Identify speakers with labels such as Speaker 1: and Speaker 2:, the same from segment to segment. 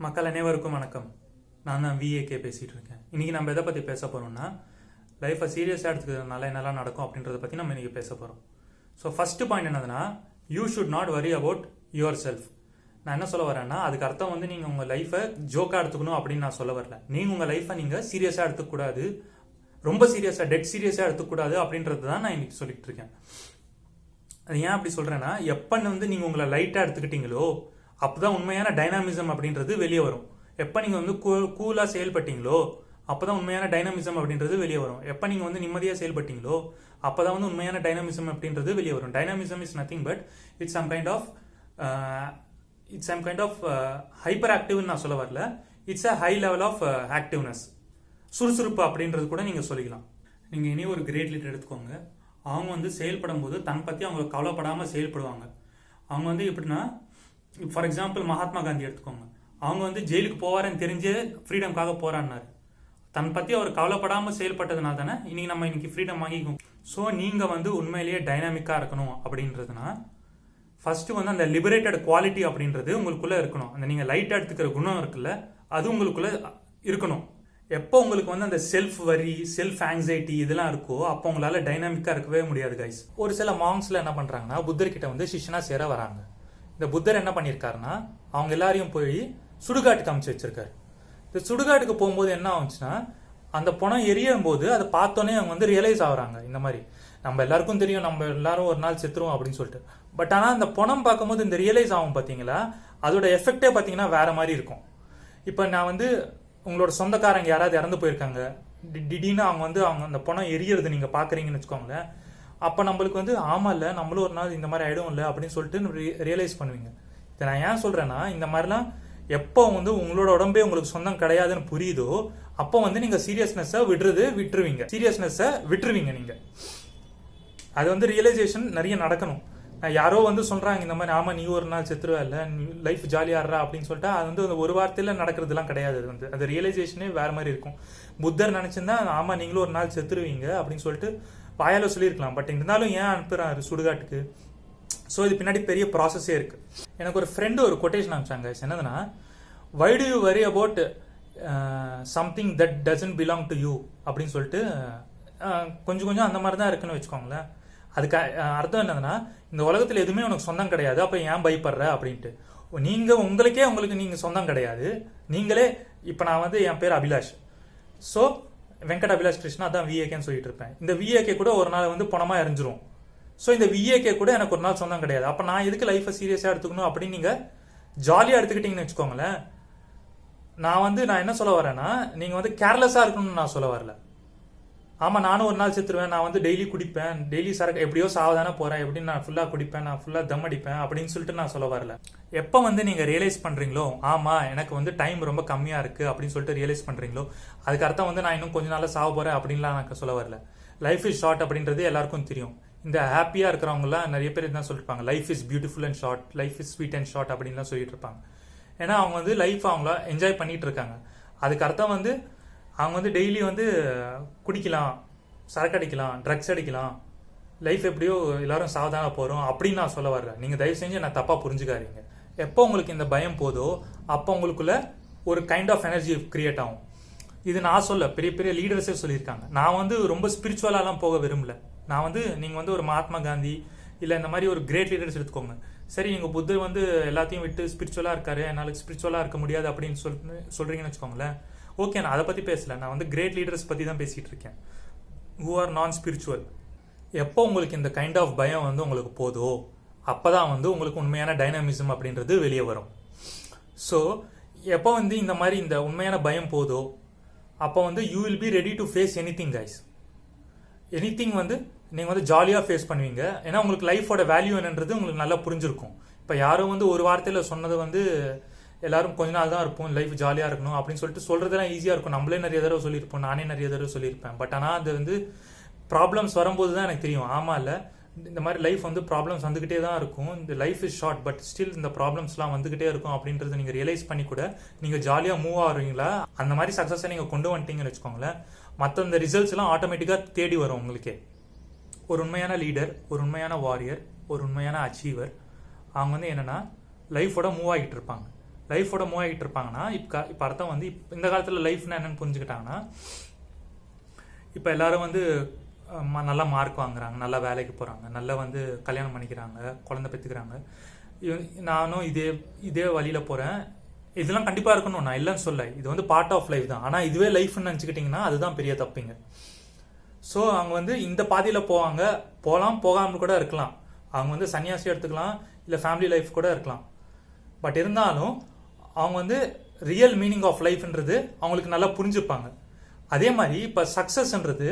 Speaker 1: மக்கள் அனைவருக்கும் வணக்கம். நான் தான் விஏகே பேசிகிட்டு இருக்கேன் இன்றைக்கி நம்ம எதை பற்றி பேச போகிறோம்னா லைஃப்பை சீரியஸாக எடுத்துக்கிறதுனால என்னெல்லாம் நடக்கும் அப்படின்றத பற்றி நம்ம இன்றைக்கி பேச போகிறோம் ஸோ ஃபஸ்ட்டு பாயிண்ட் என்னதுன்னா you should not worry about yourself நான் என்ன சொல்ல வரேன்னா அதுக்கு அர்த்தம் வந்து நீங்கள் உங்கள் லைஃப்பை ஜோக்காக எடுத்துக்கணும் அப்படின்னு நான் சொல்ல வரல. நீங்கள் உங்கள் லைஃப்பை நீங்கள் சீரியஸாக எடுத்துக்கூடாது ரொம்ப சீரியஸாக டெட் சீரியஸாக எடுத்துக்கூடாது அப்படின்றது தான் நான் இன்றைக்கி சொல்லிகிட்டு இருக்கேன் அது ஏன் அப்படி சொல்கிறேன்னா எப்பன்னு வந்து நீங்கள் உங்களை லைட்டாக எடுத்துக்கிட்டீங்களோ அப்போதான் உண்மையான டைனாமிசம் அப்படின்றது வெளியே வரும். எப்போ நீங்கள் வந்து கூ கூலாக செயல்பட்டீங்களோ அப்போ தான் உண்மையான டைனாமிசம் அப்படின்றது வெளியே வரும். எப்போ நீங்கள் வந்து நிம்மதியாக செயல்பட்டீங்களோ அப்போ தான் வந்து உண்மையான டைனாமிசம் அப்படின்றது வெளியே வரும். Dynamism is nothing but it's some kind of it's some kind of hyper ஆக்டிவ்னு நான் சொல்ல வரல. It's a high level of activeness சுறுசுறுப்பு அப்படின்றது கூட நீங்கள் சொல்லிக்கலாம். நீங்கள் இனி ஒரு கிரேட் லீடர் எடுத்துக்கோங்க. அவங்க வந்து செயல்படும் போது தன் பற்றி அவங்க கவலைப்படாமல் செயல்படுவாங்க. அவங்க வந்து எப்படின்னா ஃபார் எக்ஸாம்பிள் மகாத்மா காந்தி எடுத்துக்கோங்க. அவங்க வந்து ஜெயிலுக்கு போவாருன்னு தெரிஞ்சே ஃப்ரீடம்காக போராடினார். தன் பற்றி அவர் கவலைப்படாமல் செயல்பட்டதுனால தானே இன்றைக்கி நம்ம இன்றைக்கி ஃப்ரீடம் வாங்கிக்கும் ஸோ நீங்கள் வந்து உண்மையிலேயே டைனாமிக்காக இருக்கணும் அப்படின்றதுனா ஃபஸ்ட்டு வந்து அந்த லிபரேட்டட் குவாலிட்டி அப்படின்றது உங்களுக்குள்ளே இருக்கணும். அந்த நீங்கள் லைட்டாக எடுத்துக்கிற குணம் இருக்குல்ல அது உங்களுக்குள்ளே இருக்கணும். எப்போ உங்களுக்கு வந்து அந்த செல்ஃப் வரி செல்ஃப் ஆங்ஸைட்டி இதெல்லாம் இருக்கோ அப்போ உங்களால் டைனாமிக்காக இருக்கவே முடியாது கைஸ் ஒரு சில மாங்ஸில் என்ன பண்ணுறாங்கன்னா புத்தர்கிட்ட வந்து சிஷ்யனா சேர வராங்க. இந்த புத்தர் என்ன பண்ணியிருக்காருன்னா அவங்க எல்லாரையும் போய் சுடுகாட்டுக்கு அமைச்சு வச்சிருக்காரு. இந்த சுடுகாட்டுக்கு போகும்போது என்ன ஆச்சுன்னா அந்த பணம் எரியும் போது அதை பார்த்தோன்னே அவங்க வந்து ரியலைஸ் ஆகுறாங்க இந்த மாதிரி. நம்ம எல்லாருக்கும் தெரியும் நம்ம எல்லாரும் ஒரு நாள் செத்துருவோம் அப்படின்னு சொல்லிட்டு. பட் ஆனால் அந்த பணம் பார்க்கும்போது இந்த ரியலைஸ் ஆகும் பார்த்தீங்களா? அதோட எஃபெக்டே பார்த்தீங்கன்னா வேற மாதிரி இருக்கும். இப்போ நான் வந்து உங்களோட சொந்தக்காரங்க யாராவது இறந்து போயிருக்காங்க திடீர்னு அவங்க வந்து அவங்க அந்த பணம் எரியறது நீங்கள் பார்க்குறீங்கன்னு வச்சுக்கோங்களேன் அப்போ நம்மளுக்கு வந்து ஆமா இல்லை நம்மளும் ஒரு நாள் இந்த மாதிரி ஆயிடும் இல்லை அப்படின்னு சொல்லிட்டு ரியலைஸ் பண்ணுவீங்க. இதை நான் ஏன் சொல்கிறேன்னா இந்த மாதிரிலாம் எப்போ வந்து உங்களோட உடம்பே உங்களுக்கு சொந்தம் கிடையாதுன்னு புரியுதோ அப்போ வந்து நீங்கள் சீரியஸ்னஸை விடுறது விட்டுருவீங்க. சீரியஸ்னஸை விட்டுருவீங்க நீங்கள் அது வந்து ரியலைசேஷன் நிறைய நடக்கணும். நான் யாரோ வந்து சொல்றாங்க இந்த மாதிரி ஆமா நீ ஒரு நாள் செத்துருவ இல்ல நீ லைஃப் ஜாலியாடுறா அப்படின்னு சொல்லிட்டு அது வந்து ஒரு வார்த்தையில நடக்கிறதுலாம் கிடையாது அது வந்து. அந்த ரியலைசேஷனே வேற மாதிரி இருக்கும். புத்தர் நினைச்சிருந்தா ஆமா நீங்களும் ஒரு நாள் செத்துருவீங்க அப்படின்னு சொல்லிட்டு வாயால சொல்லியிருக்கலாம். பட் இருந்தாலும் ஏன் அனுப்புறாரு சுடுகாட்டுக்கு? ஸோ இது பின்னாடி பெரிய ப்ராசஸே இருக்கு. எனக்கு ஒரு ஃப்ரெண்டு ஒரு கொட்டேஷன் அனுப்பிச்சாங்க என்னதுன்னா why do you worry about something that doesn't belong to you அப்படின்னு சொல்லிட்டு கொஞ்சம் கொஞ்சம் அந்த மாதிரி தான் இருக்குன்னு வச்சுக்கோங்களேன். அதுக்கு அர்த்தம் என்னதுன்னா இந்த உலகத்தில் எதுவுமே உனக்கு சொந்தம் கிடையாது அப்போ ஏன் பயப்படுற? அப்படின்ட்டு. நீங்கள் உங்களுக்கே உங்களுக்கு நீங்கள் சொந்தம் கிடையாது. நீங்களே இப்போ நான் வந்து என் பேர் அபிலாஷ். ஸோ வெங்கட அபிலாஷ் கிருஷ்ணா தான் விஏகேன்னு சொல்லிட்டு இருப்பேன் இந்த விஏகே கூட ஒரு நாள் வந்து பணமாக எரிஞ்சிரும். ஸோ இந்த விஏகே கூட எனக்கு ஒரு நாள் சொந்தம் கிடையாது. அப்போ நான் எதுக்கு லைஃப்பை சீரியஸாக எடுத்துக்கணும் அப்படின்னு நீங்கள் ஜாலியாக எடுத்துக்கிட்டீங்கன்னு வச்சுக்கோங்களேன். நான் வந்து நான் என்ன சொல்ல வரேன்னா நீங்கள் வந்து கேர்லெஸ்ஸாக இருக்கணும்னு நான் சொல்ல வரல. ஆமாம் நானும் ஒரு நாள் செத்துருவேன். நான் வந்து டெய்லி குடிப்பேன். டெய்லி சரக்கு எப்படியோ சாவதானே போகிறேன் எப்படி நான் ஃபுல்லாக குடிப்பேன்? நான் ஃபுல்லாக தம் அடிப்பேன் அப்படின்னு சொல்லிட்டு நான் சொல்ல வரல. எப்போ வந்து நீங்கள் ரியலைஸ் பண்ணுறீங்களோ ஆமாம் எனக்கு வந்து டைம் ரொம்ப கம்மியாக இருக்குது அப்படின்னு சொல்லிட்டு ரியலைஸ் பண்ணுறீங்களோ அதுக்கு அர்த்தம் வந்து நான் இன்னும் கொஞ்ச நாளில் சாவ போகிறேன் அப்படின்லாம் எனக்கு சொல்ல வரல. லைஃப் இஸ் ஷார்ட் அப்படின்றது எல்லாருக்கும் தெரியும். இந்த ஹாப்பியாக இருக்கிறவங்கலாம் நிறைய பேர் தான் சொல்லிருப்பாங்க. Life is beautiful and short life is sweet and short அப்படின்லாம் சொல்லிட்டு இருப்பாங்க. ஏன்னா அவங்க வந்து லைஃப் அவங்கள என்ஜாய் பண்ணிட்டு இருக்காங்க. அதுக்கு அர்த்தம் வந்து அவங்க வந்து டெய்லி வந்து குடிக்கலாம் சரக்கு அடிக்கலாம் ட்ரக்ஸ் அடிக்கலாம். லைஃப் எப்படியோ எல்லாரும் சாவதான போகிறோம் அப்படின்னு நான் சொல்ல வர்றேன். நீங்கள் தயவு செஞ்சு நான் தப்பாக புரிஞ்சுக்காதீங்க. எப்போ உங்களுக்கு இந்த பயம் போதோ அப்போ உங்களுக்குள்ள ஒரு கைண்ட் ஆஃப் எனர்ஜி கிரியேட் ஆகும். இது நான் சொல்ல பெரிய பெரிய லீடர்ஸே சொல்லியிருக்காங்க. நான் வந்து ரொம்ப ஸ்பிரிச்சுவலாலாம் போக விரும்பல. நான் வந்து நீங்கள் வந்து ஒரு மகாத்மா காந்தி இல்லை இந்த மாதிரி ஒரு கிரேட் லீடர்ஸ் எடுத்துக்கோங்க. சரி எங்கள் புத்தர் வந்து எல்லாத்தையும் விட்டு ஸ்பிரிச்சுவலாக இருக்காரு என்னால் ஸ்பிரிச்சுவலாக இருக்க முடியாது அப்படின்னு சொல் சொல்கிறீங்கன்னு வச்சுக்கோங்களேன். ஓகே நான் அதை பற்றி பேசலை. நான் வந்து கிரேட் லீடர்ஸ் பற்றி தான் பேசிகிட்டு இருக்கேன். ஹூ ஆர் நான் ஸ்பிரிச்சுவல் எப்போ உங்களுக்கு இந்த கைண்ட் ஆஃப் பயம் வந்து உங்களுக்கு போதோ அப்பதான் வந்து உங்களுக்கு உண்மையான டைனாமிசம் அப்படின்றது வெளியே வரும். ஸோ எப்போ வந்து இந்த மாதிரி இந்த உண்மையான பயம் போதோ அப்போ வந்து you will be ready to face anything guys anything வந்து நீங்கள் வந்து ஜாலியாக ஃபேஸ் பண்ணுவீங்க. ஏன்னா உங்களுக்கு லைஃபோட வேல்யூ என்னன்றது உங்களுக்கு நல்லா புரிஞ்சிருக்கும். இப்போ யாரும் வந்து ஒரு வார்த்தையில் சொன்னது வந்து எல்லாரும் கொஞ்ச நாள் தான் இருப்போம் லைஃப் ஜாலியாக இருக்கணும் அப்படின்னு சொல்லிட்டு சொல்கிறதெல்லாம் ஈஸியாக இருக்கும். நம்மளே நிறைய தடவை சொல்லியிருப்போம் நானே நிறைய தடவை சொல்லியிருப்பேன். பட் ஆனால் அது வந்து ப்ராப்ளம்ஸ் வரும்போது தான் எனக்கு தெரியும். ஆமாம் இல்லை? இந்த மாதிரி லைஃப் வந்து ப்ராப்ளம்ஸ் வந்துகிட்டே தான் இருக்கும். இந்த life is short but still இந்த ப்ராப்ளம்ஸ்லாம் வந்துகிட்டே இருக்கும் அப்படின்றத நீங்கள் ரியலைஸ் பண்ணி கூட நீங்கள் ஜாலியாக மூவ் ஆகிறீங்களா? அந்த மாதிரி சக்ஸஸை நீங்கள் கொண்டு வந்துட்டீங்கன்னு வச்சுக்கோங்களேன். மற்ற இந்த ரிசல்ட்ஸ்லாம் ஆட்டோமேட்டிக்காக தேடி வரும் உங்களுக்கே. ஒரு உண்மையான லீடர் ஒரு உண்மையான வாரியர் ஒரு உண்மையான அச்சீவர் அவங்க வந்து என்னென்னா லைஃபோட மூவ் ஆகிட்டு இருப்பாங்க. லைஃபோட மூவ் ஆகிட்டு இருப்பாங்கன்னா இப்போ இப்போ அர்த்தம் வந்து இப்போ இந்த காலத்தில் லைஃப்னா என்னன்னு புரிஞ்சுக்கிட்டாங்கன்னா இப்போ எல்லாரும் வந்து ம- நல்லா மார்க் வாங்குறாங்க நல்லா வேலைக்கு போகிறாங்க நல்லா வந்து கல்யாணம் பண்ணிக்கிறாங்க குழந்தை பெற்றுக்கிறாங்க நானும் இதே இதே வழியில் போகிறேன் இதெல்லாம் கண்டிப்பாக இருக்கணும் நான் இல்லைன்னு சொல்ல. இது வந்து பார்ட் ஆஃப் லைஃப் தான். ஆனால் இதுவே லைஃப்னு நினச்சிக்கிட்டிங்கன்னா அதுதான் பெரிய தப்புங்க. ஸோ அவங்க வந்து இந்த பாதையில் போவாங்க. போகலாம் போகாமல் கூட இருக்கலாம். அவங்க வந்து சன்னியாசி எடுத்துக்கலாம் இல்லை ஃபேமிலி லைஃப் கூட இருக்கலாம். பட் இருந்தாலும் அவங்க வந்து ரியல் மீனிங் ஆஃப் லைஃப்ன்றது அவங்களுக்கு நல்லா புரிஞ்சுப்பாங்க. அதே மாதிரி இப்போ சக்ஸஸ்ன்றது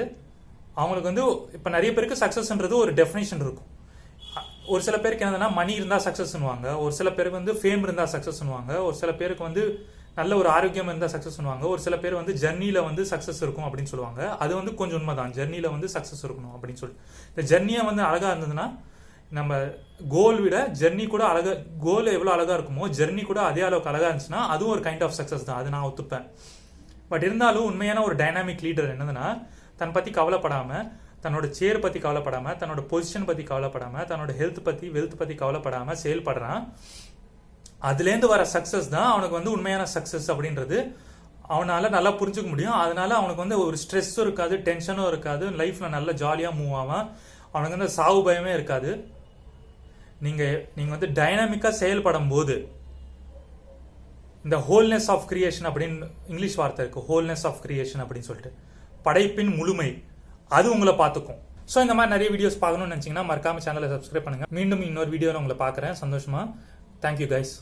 Speaker 1: அவங்களுக்கு வந்து இப்போ நிறைய பேருக்கு சக்ஸஸ்ன்றது ஒரு டெஃபினேஷன் இருக்கும். ஒரு சில பேருக்கு என்னதுன்னா மணி இருந்தால் சக்ஸஸ்னுவாங்க ஒரு சில பேருக்கு வந்து ஃபேம் இருந்தால் சக்ஸஸ்னுவாங்க ஒரு சில பேருக்கு வந்து நல்ல ஒரு ஆரோக்கியம் இருந்தால் சக்ஸஸ் பண்ணுவாங்க ஒரு சில பேர் வந்து ஜெர்னியில் வந்து சக்ஸஸ் இருக்கும் அப்படின்னு சொல்லுவாங்க. அது வந்து கொஞ்சம் உண்மைதான். ஜெர்னியில் வந்து சக்ஸஸ் இருக்கணும் அப்படின்னு சொல்லி. இந்த ஜெர்னியாக வந்து அழகாக இருந்ததுன்னா நம்ம கோல் விட ஜெர்னி கூட அழகாக கோல் எவ்வளோ அழகாக இருக்குமோ ஜெர்னி கூட அதே அளவுக்கு அழகாக இருந்துச்சுன்னா அதுவும் ஒரு கைண்ட் ஆஃப் சக்ஸஸ் தான். அது நான் ஒத்துப்பேன். பட் இருந்தாலும் உண்மையான ஒரு டைனாமிக் லீடர் என்னதுன்னா தன் பற்றி கவலைப்படாமல் தன்னோட சேர் பற்றி கவலைப்படாமல் தன்னோட பொசிஷன் பற்றி கவலைப்படாமல் தன்னோட ஹெல்த் பற்றி வெல்த் பற்றி கவலைப்படாமல் செயல்படுறான். அதுலேருந்து வர சக்ஸஸ் தான் அவனுக்கு வந்து உண்மையான சக்ஸஸ் அப்படின்றது. அவனால் நல்லா புரிஞ்சுக்க முடியும். அதனால அவனுக்கு வந்து ஒரு ஸ்ட்ரெஸ்ஸும் இருக்காது டென்ஷனும் இருக்காது. லைஃப்பில் நல்லா ஜாலியாக மூவ் ஆவான். அவனுக்கு வந்து சாவு பயமே இருக்காது. நீங்க நீங்க வந்து டைனாமிக்காக செயல்படும் போது இந்த ஹோல்னஸ் ஆஃப் கிரியேஷன் அப்படின்னு இங்கிலீஷ் வார்த்தை இருக்கு. ஹோல்னஸ் ஆஃப் கிரியேஷன் அப்படின்னு சொல்லிட்டு. படைப்பின் முழுமை அது உங்களை பார்த்துக்கும். ஸோ இந்த மாதிரி நிறைய வீடியோஸ் பார்க்கணும்னு நினச்சிங்கன்னா மறக்காம சேனலை சப்ஸ்கிரைப் பண்ணுங்க. மீண்டும் இன்னொரு வீடியோவில் உங்களை பார்க்குறேன். சந்தோஷமா. Thank you guys